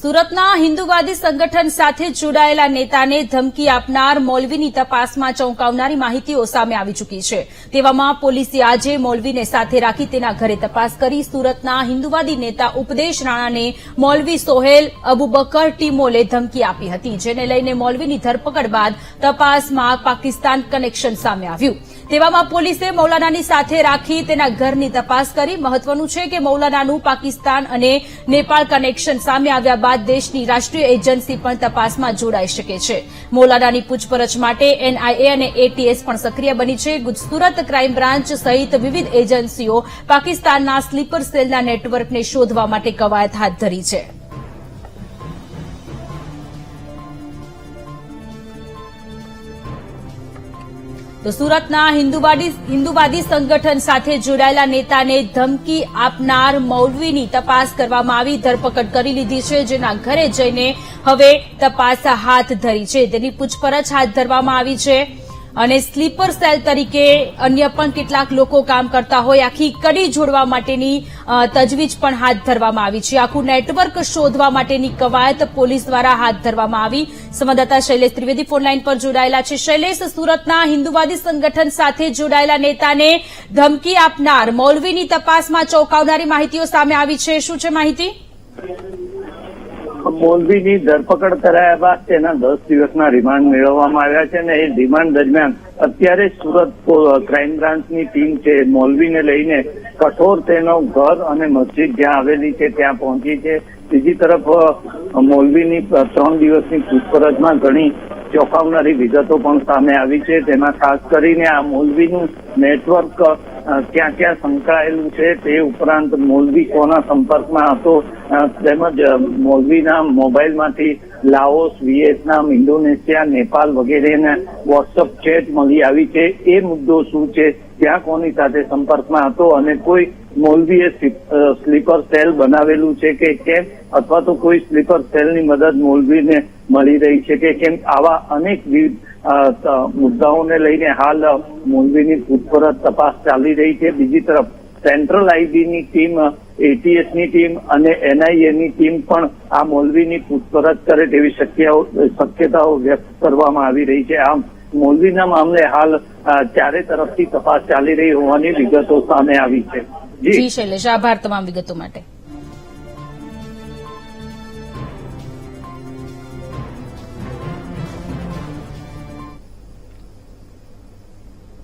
સુરતના હિન્દુવાદી સંગઠન સાથે જોડાયેલા નેતાને ધમકી આપનાર મોલવીની તપાસમાં ચોંકાવનારી માહિતીઓ સામે આવી ચૂકી છે. તેવામાં પોલીસે આજે મૌલવીને સાથે રાખી તેના ઘરે તપાસ કરી સુરતના હિન્દુવાદી નેતા ઉપદેશ રાણાને મૌલવી સોહેલ અબુબકર ટીમોલે ધમકી આપી હતી, જેને લઈને મોલવીની ધરપકડ બાદ તપાસમાં પાકિસ્તાન કનેક્શન સામે આવ્યું. તેવામાં પોલીસે મૌલાનાની સાથે રાખી તેના ઘરની તપાસ કરી. મહત્વનું છે કે મૌલાનાનું પાકિસ્તાન અને નેપાળ કનેક્શન સામે આવ્યા બાદ દેશની રાષ્ટ્રીય એજન્સી પણ તપાસમાં જોડાઈ શકે છે. મૌલાનાની પૂછપરછ માટે એનઆઈએ અને એટીએસ પણ સક્રિય બની છે. સુરત ક્રાઇમ બ્રાન્ચ સહિત વિવિધ એજન્સીઓ પાકિસ્તાનના સ્લીપર સેલના નેટવર્કને શોધવા માટે કવાયત હાથ ધરી છે. તો સુરતના હિન્દુવાદી હિન્દુવાદી સંગઠન સાથે જોડાયેલા નેતાને ધમકી આપનાર મૌલવીની તપાસ કરવામાં આવી, ધરપકડ કરી લીધી છે, જેના ઘરે જઈને હવે તપાસ હાથ ધરી છે. તેની પૂછપરછ હાથ ધરવામાં આવી છે. અને સ્લીપર સેલ તરીકે અન્ય પણ કેટલાક લોકો કામ કરતા હોય, આખી કડી જોડવા માટેની તજવીજ પણ હાથ ધરવામાં આવી છે. આખું નેટવર્ક શોધવા માટેની કવાયત પોલીસ દ્વારા હાથ ધરવામાં આવી. સંવાદદાતા શૈલેષ ત્રિવેદી ફોનલાઈન પર જોડાયેલા છે. શૈલેષ, સુરતના હિન્દુવાદી સંગઠન સાથે જોડાયેલા નેતાને ધમકી આપનાર, મૌલવીની તપાસમાં ચોંકાવનારી માહિતીઓ સામે આવી છે. શું છે માહિતી? મોલવીની ધરપકડ કરાયા બાદ તેના દસ દિવસના રિમાન્ડ મેળવવામાં આવ્યા છે અને એ રિમાન્ડ દરમિયાન અત્યારે સુરત ક્રાઇમ બ્રાન્ચની ટીમ છે. મોલવીને લઈને કઠોર તેનો ઘર અને મસ્જિદ જ્યાં આવેલી છે ત્યાં પહોંચી છે. બીજી તરફ મોલવીની ત્રણ દિવસની પૂછપરછમાં ઘણી ચોંકાવનારી વિગતો પણ સામે આવી છે. તેમાં ખાસ કરીને આ મોલવીનું નેટવર્ક ક્યાં ક્યાં સંકળાયેલું છે તે ઉપરાંત મોલવી કોના સંપર્કમાં હતો તેમજ મોલવીના મોબાઈલમાંથી લાઓસ, વિયેતનામ, ઇન્ડોનેશિયા, નેપાલ વગેરેના વોટ્સઅપ ચેટ મળી આવી છે. એ મુદ્દો શું છે? ક્યાં કોની સાથે સંપર્કમાં હતો? અને કોઈ મોલવીએ સ્લીપર સેલ બનાવેલું છે કે કેમ? અથવા તો કોઈ સ્લીપર સેલની મદદ મોલવીને મળી રહી છે કે કેમ? આવા અનેક વિવિધ મુદ્દાઓને લઈને હાલ મોલવીની પૂછપરછ તપાસ ચાલી રહી છે. બીજી તરફ, સેન્ટ્રલ આઈબીની ટીમ, એટીએસની ટીમ અને એનઆઈએની ટીમ પણ આ મોલવીની પૂછપરછ કરે તેવી શક્યતાઓ વ્યક્ત કરવામાં આવી રહી છે. આમ મોલવીના મામલે હાલ ચારે તરફથી તપાસ ચાલી રહી હોવાની વિગતો સામે આવી છે. જી, શૈલેષ, આભાર તમામ વિગતો માટે.